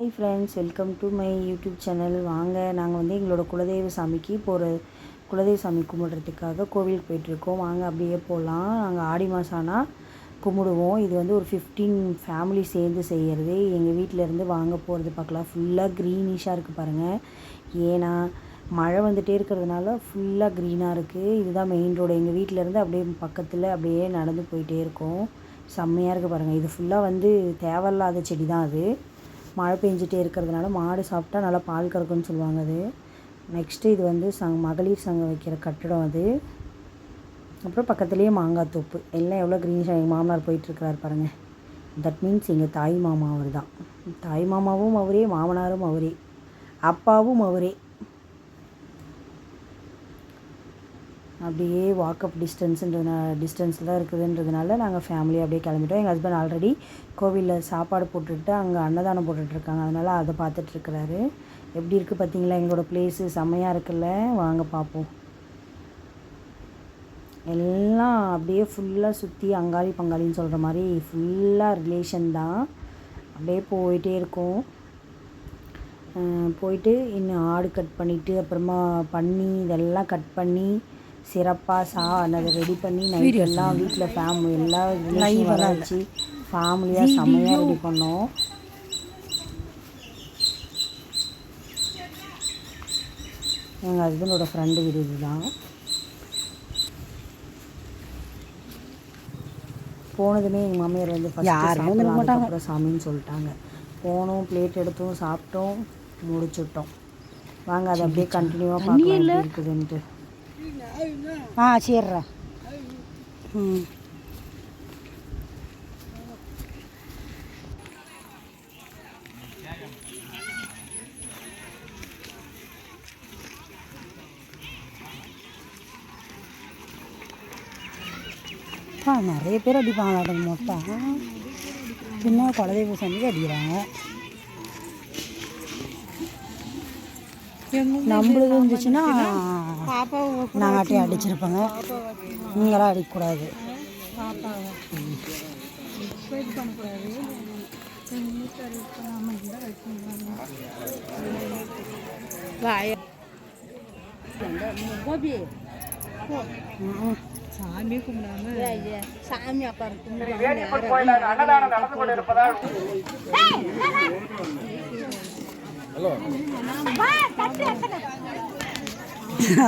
Hi friends welcome to my YouTube channel வாங்க நாங்கள் வந்து எங்களோட குலதெய்வ சாமிக்கு போகிற குலதெய்வ சாமி கும்பிட்றதுக்காக கோவிலுக்கு போயிட்டுருக்கோம். வாங்க அப்படியே போகலாம் நாங்கள் ஆடி மாதம் ஆனால் கும்பிடுவோம். இது வந்து ஒரு ஃபிஃப்டீன் ஃபேமிலி சேர்ந்து செய்கிறது எங்கள் வீட்டிலேருந்து வாங்க போகிறது பார்க்கலாம். ஃபுல்லாக க்ரீனிஷாக இருக்குது பாருங்கள் ஏன்னா மழை வந்துகிட்டே இருக்கிறதுனால ஃபுல்லாக க்ரீனாக இருக்குது இதுதான் மெயின் ரோடு எங்கள் வீட்டிலேருந்து அப்படியே பக்கத்தில் அப்படியே நடந்து போயிட்டே இருக்கோம். செம்மையாக இருக்குது பாருங்கள் இது ஃபுல்லாக வந்து தேவையில்லாத செடி தான் அது. மழை பெஞ்சிட்டே இருக்கிறதுனால மாடு சாப்பிட்டா நல்லா பால் கறக்கும்னு சொல்லுவாங்க அது. நெக்ஸ்ட்டு இது வந்து சங் மகளிர் சங்கம் வைக்கிற கட்டடம் அது. அப்புறம் பக்கத்துலேயே மாங்காய் தோப்பு. எல்லாம் எவ்வளோ க்ரீனிஷாக எங்கள் மாமனார் போயிட்டுருக்கிறாரு பாருங்கள் தட் மீன்ஸ் எங்கள் தாய் மாமா அவர் தான் தாய் மாமாவும் அவரே மாமனாரும் அவரே அப்பாவும் அவரே. அப்படியே வாக்கப் டிஸ்டன்ஸுன்றதுனா டிஸ்டன்ஸில் தான் இருக்குதுன்றதுனால நாங்கள் ஃபேமிலியாக அப்படியே கிளம்பிட்டோம். எங்கள் ஹஸ்பண்ட் ஆல்ரெடி கோவிலில் சாப்பாடு போட்டுட்டு அங்கே அன்னதானம் போட்டுட்ருக்காங்க அதனால் அதை பார்த்துட்ருக்குறாரு எப்படி இருக்குது பார்த்தீங்களா? எங்களோட பிளேஸு செம்மையாக இருக்குல்ல? வாங்க பார்ப்போம். எல்லாம் அப்படியே ஃபுல்லாக சுற்றி அங்காளி பங்காளின்னு சொல்கிற மாதிரி ஃபுல்லாக ரிலேஷன் தான். அப்படியே போயிட்டே இருக்கும். போயிட்டு இன்னும் ஆடு கட் பண்ணிவிட்டு அப்புறமா பண்ணி இதெல்லாம் கட் பண்ணி சிறப்பாக சா அதை ரெடி பண்ணி நைட் எல்லாம் வீட்டில் ஃபேமிலி எல்லா வர வச்சு ஃபேமிலியாக செம்மையாக ரெடி பண்ணோம். எங்கள் ஹஸ்பண்டோட ஃப்ரெண்டு வீடு இதுதான். போனதுமே எங்கள் மாமியார் வந்து யாருமே. அப்புறம் சாமின்னு சொல்லிட்டாங்க. போனோம் பிளேட் எடுத்தோம் சாப்பிட்டோம் முடிச்சுட்டோம். வாங்க அதை அப்படியே கண்டினியூவாக பார்க்கலாம் இருக்குதுன்ட்டு. ஆ சரிடா ம். ஆ நிறைய பேர் அடிப்பாங்க அது மொத்தம். பின்ன குலதெய்வ சாமிக்கு அடிக்கிறாங்க நம்மளுது இருந்துச்சுன்னா நாங்கள் அடிச்சிருப்போங்க. நீங்களாம் அடிக்கக்கூடாது. சாமி கும்பிடாம சாமி அப்பா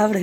அப்படி.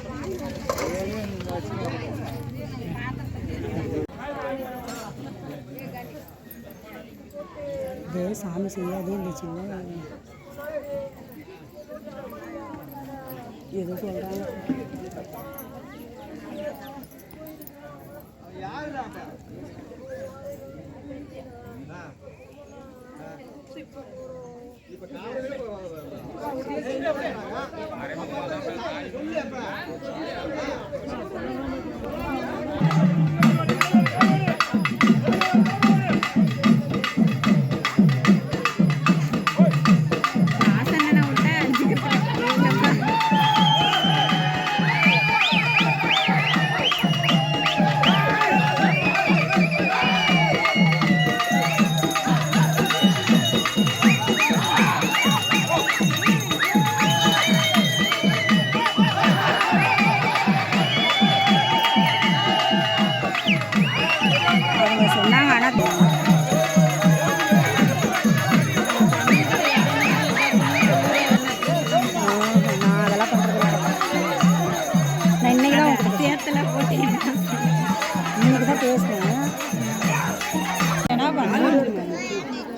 சாமி செய்யாதே இருந்துச்சுங்க எதுவும் சொல்கிறாங்க வாசனை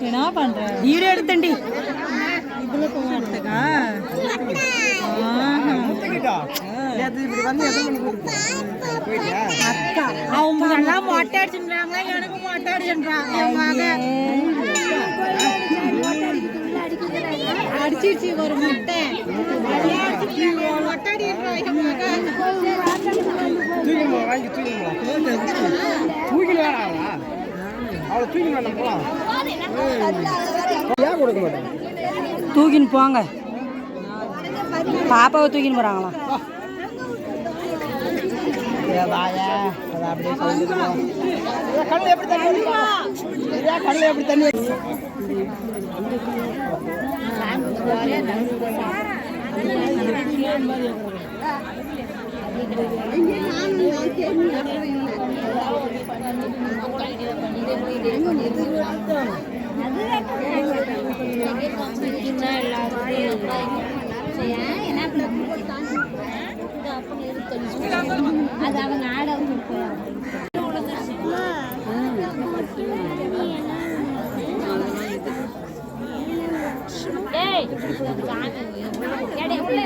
என்ன பண்ற வீடியோ எடுத்தேன்டி. இதுல போகிறதுக்கா அக்கா அவங்க எல்லாம் மொட்டை அடிச்சுன்றாங்க எனக்கு மொட்டை அடிச்சுன்றாங்க என் மகன் அடிச்சிருச்சு ஒரு முட்டை. ஒட்டடி தூக்கிமா வாங்கி தூக்கிமா தூக்கி வேணாங்களா அவளை. தூக்கி வேணாம் போலாம். ஏன் கொடுக்க மாட்டேன்? தூக்கின்னு போங்க. பாப்பாவை தூக்கின்னு கண்ணில் எப்படி அது அவங்க ஆட ஏய் எடை உள்ள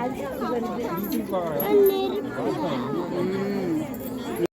I need going to be